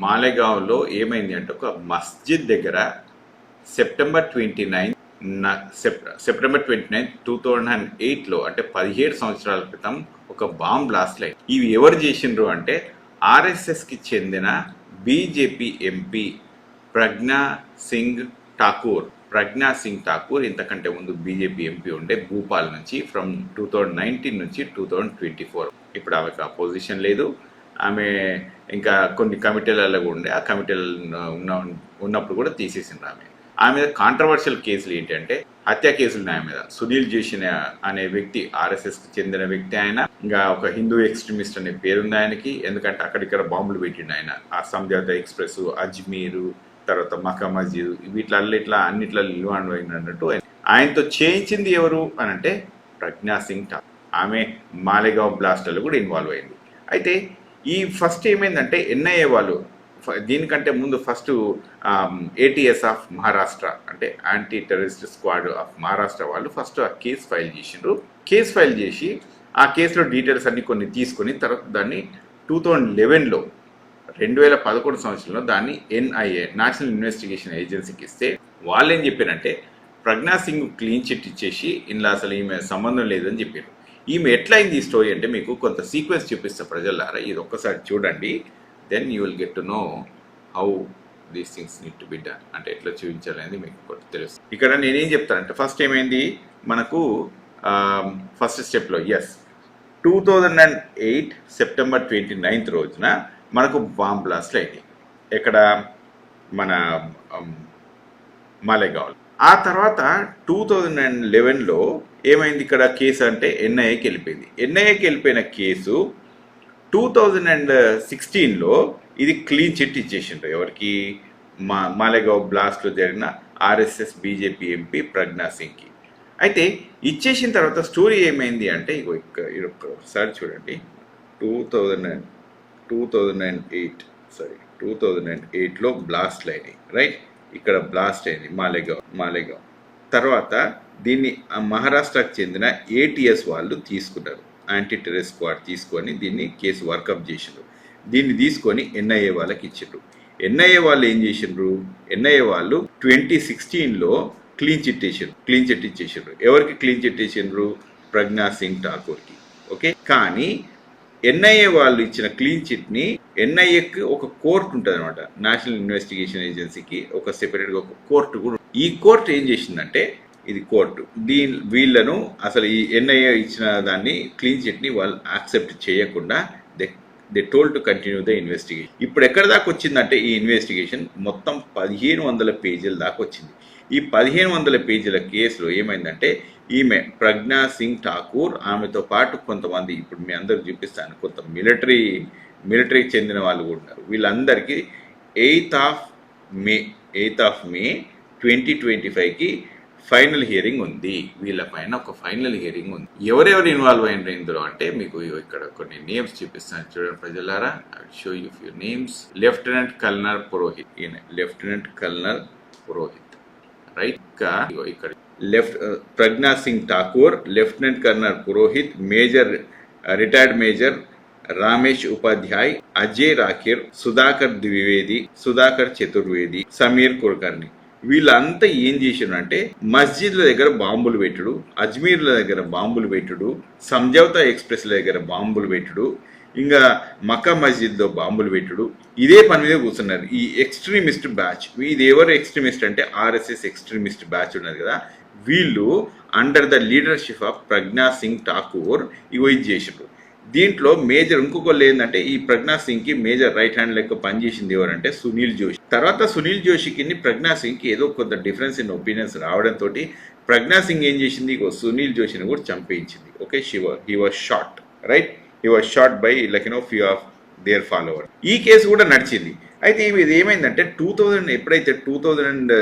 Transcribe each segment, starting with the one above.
మాలేగావ్లో ఏమైంది అంటే ఒక మస్జిద్ దగ్గర September twenty nine September twenty nine two thousand and ఎయిట్లో అంటే పదిహేడు సంవత్సరాల క్రితం ఒక బాంబ్ బ్లాస్ట్ అయింది ఇవి ఎవరు చేసిండ్రు అంటే ఆర్ఎస్ఎస్కి చెందిన బీజేపీ ఎంపీ ప్రజ్ఞా సింగ్ ఠాకూర్. ప్రజ్ఞా సింగ్ ఠాకూర్ ఇంతకంటే ముందు బీజేపీ ఎంపీ ఉండే భూపాల్ నుంచి ఫ్రమ్ టూ థౌజండ్ నైన్టీన్ నుంచి టూ థౌజండ్ ట్వంటీ ఫోర్ ఇప్పుడు ఆమెకు ఆ పొజిషన్ లేదు. ఆమె ఇంకా కొన్ని కమిటీలలో కూడా ఉండే. ఆ కమిటీలు ఉన్న ఉన్నప్పుడు కూడా తీసేసింది ఆమె. ఆమె మీద కాంట్రవర్షియల్ కేసులు ఏంటంటే హత్య కేసులు ఉన్నాయి ఆమె మీద. సునీల్ జోషి అనే- వ్యక్తి ఆర్ఎస్ఎస్కి చెందిన వ్యక్తి ఆయన ఇంకా ఒక హిందూ ఎక్స్ట్రీమిస్ట్ అనే పేరుంది ఆయనకి. ఎందుకంటే అక్కడిక్కడ బాంబులు పెట్టిండు ఆయన. ఆ సంజాత ఎక్స్ప్రెస్ అజ్మీరు తర్వాత మకా మస్జిద్ వీటిలలో ఇట్లా అన్నిట్లో ఇన్వాల్వ్ అయినట్టు ఆయనతో చేయించింది ఎవరు అని అంటే ప్రజ్ఞా సింగ్ ఠాకూర్. ఆమె మాలేగావ్ బ్లాస్టర్లో కూడా ఇన్వాల్వ్ అయింది. అయితే ఈ ఫస్ట్ ఏమైందంటే ఎన్ఐఏ వాళ్ళు దీనికంటే ముందు ఫస్ట్ ఏటీఎస్ ఆఫ్ మహారాష్ట్ర అంటే anti terrorist squad of Maharashtra వాళ్ళు ఫస్ట్ ఆ కేసు ఫైల్ చేసిండ్రు. కేసు ఫైల్ చేసి ఆ కేసులో డీటెయిల్స్ అన్ని కొన్ని తీసుకొని తర్వాత దాన్ని టూ థౌజండ్ లెవెన్లో రెండు వేల పదకొండు సంవత్సరంలో దాన్ని ఎన్ఐఏ నేషనల్ ఇన్వెస్టిగేషన్ ఏజెన్సీకి ఇస్తే వాళ్ళు ఏం చెప్పారంటే ప్రజ్ఞా సింగ్ క్లీన్ చిట్ ఇచ్చేసి ఇందులో అసలు ఈమె సంబంధం లేదని చెప్పారు. ఈమె ఎట్లయింది ఈ స్టోరీ అంటే మీకు కొంత సీక్వెన్స్ చూపిస్తా ప్రజలారా. ఇది ఒక్కసారి చూడండి. Then you will get to know how these things need to be done అంటే ఎట్లా చూపించాలి అనేది మీకు తెలుసు ఇక్కడ నేనేం చెప్తానంటే ఫస్ట్ ఏమైంది? మనకు ఫస్ట్ స్టెప్లో yes two thousand and eight September twenty ninth రోజున మనకు బాంబ్ బ్లాస్ట్లు అయినాయి. ఎక్కడ? మన మాలేగావ్ ఆ తర్వాత టూ థౌజండ్ అండ్ లెవెన్లో ఏమైంది ఇక్కడ కేసు అంటే ఎన్ఐఏకి వెళ్ళిపోయింది ఎన్ఐఏకి వెళ్ళిపోయిన కేసు టూ థౌజండ్ అండ్ సిక్స్టీన్లో ఇది క్లీన్ చిట్ ఇచ్చేసిండ్రు ఎవరికి? మా మాలేగావ్ బ్లాస్ట్లో జరిగిన ఆర్ఎస్ఎస్ బీజేపీ ఎంపీ ప్రజ్ఞా సింగ్కి. అయితే ఇచ్చేసిన తర్వాత స్టోరీ ఏమైంది అంటే ఇగో ఒకసారి చూడండి. Two thousand and two thousand and eight sorry two thousand and ఎయిట్లో బ్లాస్ట్లు అయినాయి రైట్? ఇక్కడ బ్లాస్ట్ అయింది మాలేగావ్ మాలేగావ్. తర్వాత దీన్ని ఆ మహారాష్ట్రకు చెందిన ఏటీఎస్ వాళ్ళు తీసుకున్నారు. యాంటీ టెర్రర్ స్క్వాడ్ తీసుకొని దీన్ని కేసు వర్కప్ చేసిండ్రు. దీన్ని తీసుకొని ఎన్ఐఏ వాళ్ళకి ఇచ్చిండ్రు. ఎన్ఐఏ వాళ్ళు ఏం చేసిండ్రు? ఎన్ఐఏ వాళ్ళు ట్వంటీ సిక్స్టీన్లో క్లీన్ చిట్ ఇచ్చిండ్రు క్లీన్ చిట్ ఇచ్చేసిండ్రు. ఎవరికి క్లీన్ చిట్ వేసిండ్రు ప్రజ్ఞా సింగ్ ఠాకూర్కి. ఓకే? కానీ ఎన్ఐఏ వాళ్ళు ఇచ్చిన క్లీన్ చిట్ని ఎన్ఐఏకి ఒక కోర్టు ఉంటుంది అనమాట నేషనల్ ఇన్వెస్టిగేషన్ ఏజెన్సీకి ఒక సెపరేట్గా ఒక కోర్టు కూడా ఈ కోర్టు ఏం చేసిందంటే ఇది కోర్టు. దీని వీళ్ళను అసలు ఈ ఎన్ఐఏ ఇచ్చిన దాన్ని క్లీన్ చిట్ని వాళ్ళు యాక్సెప్ట్ చేయకుండా they they told to continue the investigation ఇప్పుడు ఎక్కడ దాకా వచ్చిందంటే ఈ ఇన్వెస్టిగేషన్ మొత్తం పదిహేను వందల పేజీల దాకా వచ్చింది. ఈ పదిహేను వందల పేజీల కేసులో ఏమైందంటే ఈమె ప్రజ్ఞా సింగ్ ఠాకూర్ ఆమెతో పాటు కొంతమంది ఇప్పుడు మీ అందరికి చూపిస్తాను కొంత మిలిటరీ మిలిటరీకి చెందిన వాళ్ళు కూడా ఉన్నారు. వీళ్ళందరికీ eighth of May eighth of May twenty twenty ఫైవ్కి ఫైనల్ హియరింగ్ ఉంది. వీళ్ళ పైన ఒక ఫైనల్ హియరింగ్ ఉంది. ఎవరెవరు ఇన్వాల్వ్ అయిన ఇందులో అంటే మీకు ఇక్కడ కొన్ని నేమ్స్ చూపిస్తాను. చూడండి ప్రజలారా show you few names lieutenant colonel Purohit ఈయన లెఫ్టినెంట్ కల్నర్ పురోహిత్ రైట్ ఇంకా ఇక్కడ. Left Pragya Singh Thakur lieutenant colonel Purohit major retired major Ramesh Upadhyay Ajay Rahirkar Sudhakar Dwivedi Sudhakar Chaturvedi Sameer Kulkarni. వీళ్ళంతా ఏం చేశారు అంటే మస్జిద్ల దగ్గర బాంబులు పెట్టుడు అజ్మీర్ల దగ్గర బాంబులు పెట్టుడు సంజౌతా ఎక్స్ప్రెస్ల దగ్గర బాంబులు పెట్టుడు ఇంకా మక్కా మస్జిద్లో బాంబులు పెట్టుడు. ఇదే పని మీద కూర్చున్నారు. ఈ ఎక్స్ట్రీమిస్ట్ బ్యాచ్ ఇది ఎవరు ఎక్స్ట్రీమిస్ట్ అంటే ఆర్ఎస్ఎస్ ఎక్స్ట్రీమిస్ట్ బ్యాచ్ ఉన్నది కదా వీళ్ళు under the leadership of Pragya Singh Thakur ఇవి ఇది దీంట్లో మేజర్ ఇంకొకళ్ళు ఏంటంటే ఈ ప్రజ్ఞా సింగ్కి మేజర్ రైట్ హ్యాండ్ లెక్క పనిచేసింది ఎవరంటే సునీల్ జోషి. తర్వాత సునీల్ జోషికి ప్రజ్ఞా సింగ్కి ఏదో కొంత డిఫరెన్స్ ఇన్ ఒపీనియన్స్ రావడంతో ప్రజ్ఞా సింగ్ ఏం చేసింది? సునీల్ జోషిని కూడా చంపేయించింది. Okay Shiva he was shot right? He was shot by like you know few of their follower. ఈ కేసు కూడా నడిచింది. అయితే ఇది ఏమైందంటే టూ థౌజండ్ ఎప్పుడైతే టూ థౌజండ్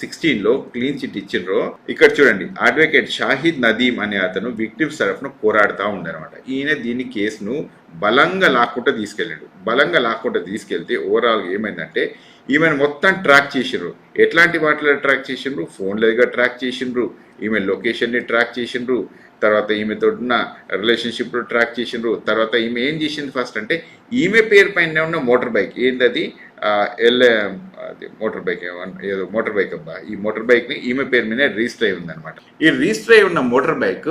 సిక్స్టీన్లో క్లీన్ చిట్ ఇచ్చిండ్రో ఇక్కడ చూడండి అడ్వకేట్ షాహిద్ నదీమ్ అనే అతను విక్టిమ్స్ తరఫున పోరాడుతూ ఉండనమాట ఈయన దీని కేసును బలంగా లాక్కుంటూ తీసుకెళ్ళాడు. బలంగా లాక్కుంటూ తీసుకెళ్తే ఓవరాల్ ఏమైందంటే ఈమెను మొత్తం ట్రాక్ చేసిండ్రు. ఎట్లాంటి వాటిలో ట్రాక్ చేసిండ్రు? ఫోన్ల దగ్గర ట్రాక్ చేసిండ్రు. ఈమె లొకేషన్ని ట్రాక్ చేసిండ్రు. తర్వాత ఈమెతో ఉన్న రిలేషన్షిప్లో ట్రాక్ చేసిండ్రు. తర్వాత ఈమె ఏం చేసింది ఫస్ట్ అంటే ఈమె పేరు పైన ఉన్న మోటార్ బైక్ ఏంటది ఎల్ఏ అది మోటార్ బైక్ ఏదో మోటార్ బైక్ అబ్బా. ఈ మోటార్ బైక్ని ఈమె పేరు మీద రిజిస్టర్ అయి ఉందన్నమాట. ఈ రిజిస్టర్ అయి ఉన్న మోటార్ బైక్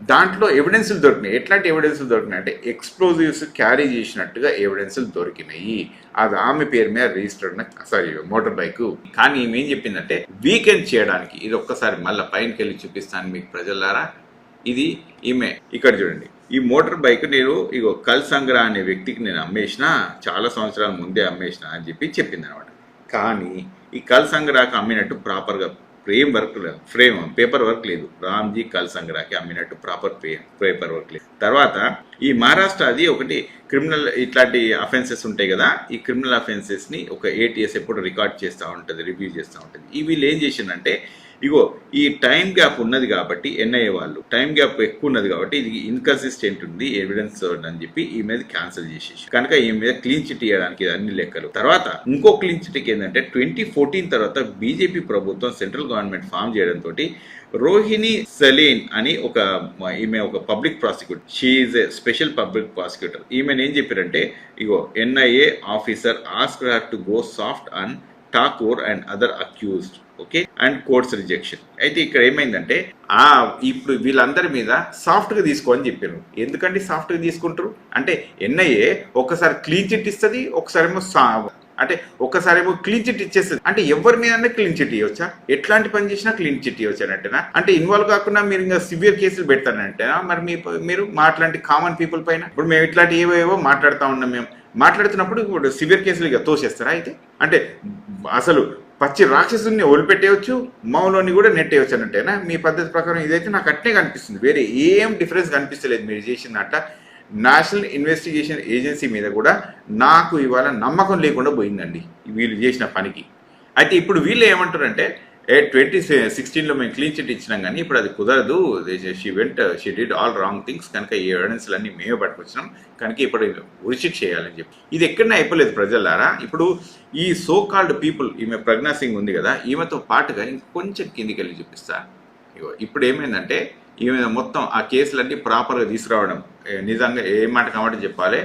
దాంట్లో ఎవిడెన్సులు దొరికినాయి. ఎట్లాంటి ఎవిడెన్సులు దొరికినాయి? అంటే ఎక్స్ప్లోజివ్స్ క్యారీ చేసినట్టుగా ఎవిడెన్సులు దొరికినాయి. అది ఆమె పేరు మీద రిజిస్టర్ సారీ మోటార్ బైక్ కానీ ఈమె ఏం చెప్పిందంటే వీకెండ్ చేయడానికి ఇది ఒక్కసారి మళ్ళీ పైనకి వెళ్ళి చూపిస్తాను మీకు ప్రజలారా. ఇది ఈమె. ఇక్కడ చూడండి. ఈ మోటార్ బైక్ నేను ఇగో కల్సంగ్రా అనే వ్యక్తికి నేను అమ్మేసిన చాలా సంవత్సరాల ముందే అమ్మేసిన అని చెప్పి చెప్పింది అనమాట కానీ ఈ కల్సంగ్రాకు అమ్మినట్టు ప్రాపర్గా ఫ్రేమ్ వర్క్ లేదు. ఫ్రేమ్ పేపర్ వర్క్ లేదు. రామ్జీ కల్ సంగ్రాకి అమ్మినట్టు ప్రాపర్ పేపర్ వర్క్ లేదు. తర్వాత ఈ మహారాష్ట్ర అది ఒకటి క్రిమినల్ ఇట్లాంటి అఫెన్సెస్ ఉంటాయి కదా ఈ క్రిమినల్ అఫెన్సెస్ని ఒక ఏటీఎస్ ఎప్పుడు రికార్డ్ చేస్తూ ఉంటుంది రివ్యూ చేస్తూ ఉంటుంది. ఈ వీళ్ళు ఏం చేసిందంటే ఇగో ఈ టైం గ్యాప్ ఉన్నది కాబట్టి ఎన్ఐఏ వాళ్ళు టైం గ్యాప్ ఎక్కువ ఉన్నది కాబట్టి ఇది ఇన్కన్సిస్టెంట్ ఉంది ఎవిడెన్స్ అని చెప్పి ఈ మీద క్యాన్సిల్ చేసేసి. కనుక ఈ మీద క్లీన్ చిట్ ఇవ్వడానికి అన్ని లెక్కలు. తర్వాత ఇంకో క్లీన్ చిట్ ఏంటంటే ట్వంటీ ఫోర్టీన్ తర్వాత బీజేపీ ప్రభుత్వం సెంట్రల్ గవర్నమెంట్ ఫామ్ చేయడంతో రోహిణి సలీన్ అని ఒక ఈమె ఒక public prosecutor she a special public prosecutor. ఈమెను ఏం చెప్పారంటే ఇగో NIA officer ask her to go soft and Thakur and other accused okay? And course rejection. అయితే ఇక్కడ ఏమైందంటే ఆ ఇప్పుడు వీళ్ళందరి మీద సాఫ్ట్గా తీసుకో అని చెప్పారు ఎందుకంటే సాఫ్ట్గా తీసుకుంటారు? అంటే ఎన్ఐఏ ఒకసారి క్లీన్ చిట్ ఇస్తుంది ఒకసారేమో సా అంటే ఒకసారేమో క్లీన్ చిట్ ఇచ్చేస్తుంది. అంటే ఎవరి మీద క్లీన్ చిట్ ఇవ్వచ్చా ఎట్లాంటి పని చేసినా క్లీన్ చిట్ ఇవ్వచ్చానంటేనా అంటే ఇన్వాల్వ్ కాకుండా మీరు ఇంకా సివియర్ కేసులు పెడతానంటేనా? మరి మీ మీరు మాట్లాంటి కామన్ పీపుల్ పైన? ఇప్పుడు మేము ఇట్లాంటి ఏవేవో ఏవో మాట్లాడుతూ ఉన్నాం మేము. మాట్లాడుతున్నప్పుడు ఇప్పుడు సివియర్ కేసులు ఇక తోసేస్తారా అయితే? అంటే అసలు పచ్చి రాక్షసుని వదిలిపెట్టేయచ్చు మౌలోని కూడా నెట్టేయచ్చు అన్నట్టేనా? మీ పద్ధతి ప్రకారం ఇదైతే నాకు అట్నే కనిపిస్తుంది. వేరే ఏం డిఫరెన్స్ కనిపిస్తలేదు మీరు చేసిందట నేషనల్ ఇన్వెస్టిగేషన్ ఏజెన్సీ మీద కూడా నాకు ఇవాళ నమ్మకం లేకుండా పోయిందండి వీళ్ళు చేసిన పనికి. అయితే ఇప్పుడు వీళ్ళు ఏమంటారంటే ఏ ట్వంటీ సిక్స్టీన్లో మేము క్లీన్ చిట్ ఇచ్చినాం కానీ ఇప్పుడు అది కుదరదు. She went she did all wrong things కనుక ఈ ఎవిడెన్స్లన్నీ మేమే పట్టుకొచ్చినాం. కనుక ఇప్పుడు ఉరిశిక్ష చేయాలని చెప్పి. ఇది ఎక్కడనే అయిపోలేదు ప్రజలారా. ఇప్పుడు ఈ సో కాల్డ్ పీపుల్ ఈమె ప్రజ్ఞా సింగ్ ఉంది కదా ఈమెతో పాటుగా ఇంకొంచెం కిందికి వెళ్ళి చూపిస్తా. ఇగో ఇప్పుడు ఏమైందంటే ఈమె మొత్తం ఆ కేసులన్నీ ప్రాపర్గా తీసుకురావడం నిజంగా ఏ మాట కాబట్టి చెప్పాలి.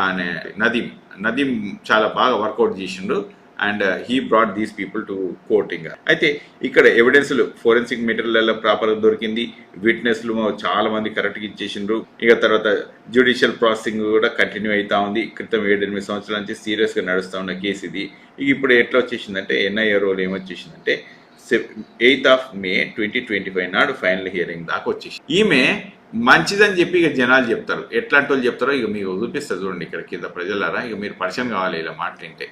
అనే నదీం నదీం చాలా బాగా వర్కౌట్ చేసిండు. And he brought these people to courting అయితే ఇక్కడ ఎవిడెన్స్లు ఫోరెన్సిక్ మెటీరియల్ ప్రాపర్గా దొరికింది. విట్నెస్లు చాలా మంది కరెక్ట్గా ఇచ్చేసిండ్రు. ఇక తర్వాత జ్యుడిషియల్ ప్రాసెసింగ్ కూడా కంటిన్యూ అవుతా ఉంది. క్రితం ఏడెనిమిది సంవత్సరాల నుంచి సీరియస్గా నడుస్తూ ఉన్న కేసు ఇది. ఇక ఇప్పుడు ఎట్లా వచ్చేసిందంటే NIA role ఏమొచ్చేసిందంటే eighth of May twenty twenty five నాడు ఫైనల్ హియరింగ్ దాకా వచ్చేసి ఈమె మంచిదని చెప్పి ఇక జనాలు చెప్తారు. ఎట్లాంటి వాళ్ళు చెప్తారో ఇక మీకు చూపిస్తారు చూడండి ఇక్కడ కింద ప్రజలారా. ఇక మీరు పరిచయం కావాలి ఇలా మాట్లాడితే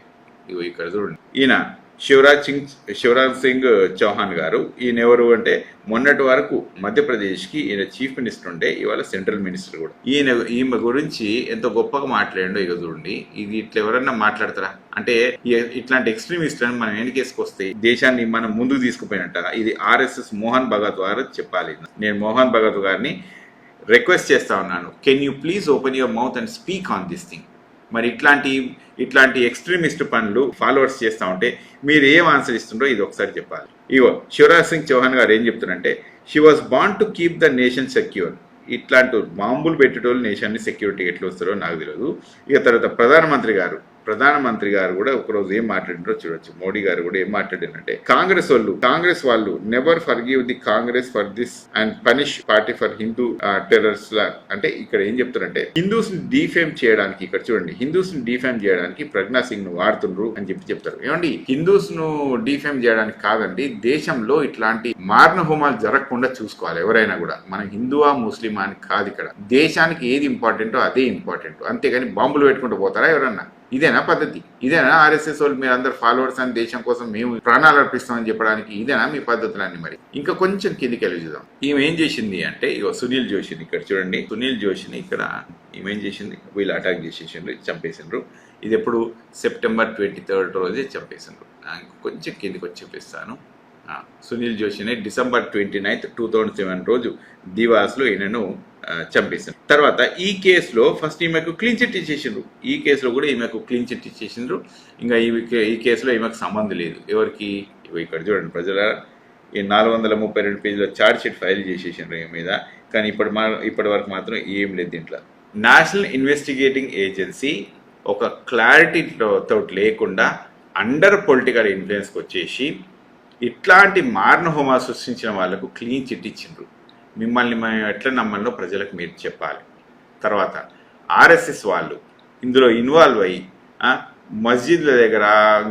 ఇవి ఇక్కడ చూడండి. ఈయన శివరాజ్ సింగ్ శివరాజ్ సింగ్ చౌహాన్ గారు. ఈయన ఎవరు అంటే మొన్నటి వరకు మధ్యప్రదేశ్కి ఈయన చీఫ్ మినిస్టర్ ఉండే ఇవాళ సెంట్రల్ మినిస్టర్ కూడా. ఈయన ఈమె గురించి ఎంత గొప్పగా మాట్లాడిండో ఇక చూడండి. ఇది ఇట్లా ఎవరన్నా మాట్లాడతారా? అంటే ఇట్లాంటి ఎక్స్ట్రీమిస్ట్లను మనం వెనకేసుకొస్తే దేశాన్ని మనం ముందుకు తీసుకుపోయినట్ట ఇది ఆర్ఎస్ఎస్ మోహన్ భగత్ గారు చెప్పాలి. నేను మోహన్ భగత్ గారిని రిక్వెస్ట్ చేస్తా ఉన్నాను. Can you please open your mouth and speak on this thing మరి ఇట్లాంటి ఇట్లాంటి ఎక్స్ట్రీమిస్ట్ పనులు ఫాలోవర్స్ చేస్తూ ఉంటే మీరు ఏం ఆన్సర్ ఇస్తుండో ఇది ఒకసారి చెప్పాలి. ఇగో శివరాజ్ సింగ్ చౌహాన్ గారు ఏం చెప్తున్నారంటే she was bound to keep the nation secure ఇట్లాంటి బాంబులు పెట్టేటోళ్ళు నేషన్ని సెక్యూరిటీ ఎట్లా వస్తారో నాకు తెలియదు ఇక తర్వాత ప్రధానమంత్రి గారు ప్రధానమంత్రి గారు కూడా ఒకరోజు ఏం మాట్లాడినారో చూడొచ్చు. మోడీ గారు కూడా ఏం మాట్లాడినంటే కాంగ్రెస్ వాళ్ళు కాంగ్రెస్ వాళ్ళు never forgive the Congress for this and punish party for Hindu terrors లా. అంటే ఇక్కడ ఏం చెప్తారంటే హిందూస్ని డిఫేమ్ చేయడానికి ఇక్కడ చూడండి హిందూస్ని డిఫేమ్ చేయడానికి ప్రజ్ఞా సింగ్ను వాడుతుండ్రు అని చెప్పి చెప్తారు. ఏమండి హిందూస్ను డిఫేమ్ చేయడానికి కాదండి దేశంలో ఇట్లాంటి మారణ హోమాలు జరగకుండా చూసుకోవాలి ఎవరైనా కూడా. మన హిందువా ముస్లిమా అని కాదు ఇక్కడ. దేశానికి ఏది ఇంపార్టెంటో అదే ఇంపార్టెంట్. అంతేగాని బాంబులు పెట్టుకుంటూ పోతారా ఎవరన్నా? ఇదేనా పద్ధతి? ఇదేనా ఆర్ఎస్ఎస్ వాళ్ళు మీరు అందరు ఫాలోవర్స్ అని దేశం కోసం మేము ప్రాణాలు అర్పిస్తామని చెప్పడానికి ఇదేనా మీ పద్ధతులన్నీ మరి? ఇంకా కొంచెం కిందికి వెళ్ళి చూద్దాం. ఈమె ఏం చేసింది అంటే ఇగో సునీల్ జోషిని ఇక్కడ చూడండి. సునీల్ జోషిని ఇక్కడ ఈమె ఏం చేసింది? వీళ్ళు అటాక్ చేసేసిండ్రు చంపేసిండ్రు. ఇది ఎప్పుడు? సెప్టెంబర్ ట్వంటీ థర్డ్ రోజే చంపేసిండ్రు. కొంచెం కిందికి వచ్చి చెప్పిస్తాను. Sunil Joshini December twenty ninth two thousand seven రోజు దివాస్లో ఈయనను ఆ, తర్వాత ఈ కేసులో ఫస్ట్ ఈమెకు క్లీన్ చిట్ ఇచ్చేసిండ్రు. ఈ కేసులో కూడా ఈమెకు క్లీన్ చిట్ ఇచ్చేసిండ్రు. ఇంకా ఈ ఈ కేసులో ఈమెకు సంబంధం లేదు. ఎవరికి? ఇక్కడ చూడండి ప్రజల ఈ నాలుగు వందల ముప్పై రెండు పేజీలో ఛార్జ్ షీట్ ఫైల్ చేసేసిండ్రు ఈ మీద. కానీ ఇప్పటి మా ఇప్పటి వరకు మాత్రం ఏం లేదు దీంట్లో. నేషనల్ ఇన్వెస్టిగేటింగ్ ఏజెన్సీ ఒక క్లారిటీ తోటి లేకుండా అండర్ పొలిటికల్ ఇన్ఫ్లుయెన్స్కి వచ్చేసి ఇట్లాంటి మారణ హోమా సృష్టించిన వాళ్ళకు క్లీన్ చిట్ ఇచ్చిండ్రు. మిమ్మల్ని మేము ఎట్లా నమ్మల్లో ప్రజలకు మీరు చెప్పాలి. తర్వాత ఆర్ఎస్ఎస్ వాళ్ళు ఇందులో ఇన్వాల్వ్ అయ్యి మస్జిద్ల దగ్గర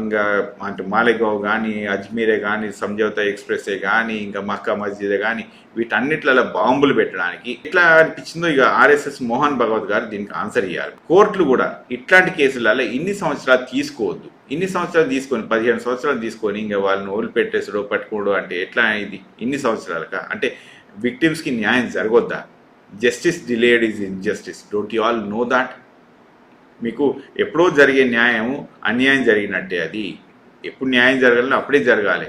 ఇంకా అంటే మాలేగావ్ కానీ అజ్మీరే కానీ సంజౌతా ఎక్స్ప్రెస్ఏ కానీ ఇంకా మక్కా మస్జిదే కానీ వీటన్నిట్లలో బాంబులు పెట్టడానికి ఎట్లా అనిపించిందో ఇక ఆర్ఎస్ఎస్ మోహన్ భగవత్ గారు దీనికి ఆన్సర్ ఇవ్వాలి కోర్టులు కూడా ఇట్లాంటి కేసులలో ఇన్ని సంవత్సరాలు తీసుకోవద్దు. ఇన్ని సంవత్సరాలు తీసుకొని పదిహేను సంవత్సరాలు తీసుకొని ఇంకా వాళ్ళని వదిలిపెట్టేసడో పట్టుకోడు అంటే ఎట్లా ఇది? ఇన్ని సంవత్సరాలక? అంటే విక్టిమ్స్కి న్యాయం జరగొద్దా? Justice delayed is injustice. Don't you all know that? మీకు ఎప్పుడో జరిగే న్యాయం అన్యాయం జరిగినట్టే అది. ఎప్పుడు న్యాయం జరగాలని అప్పుడే జరగాలి.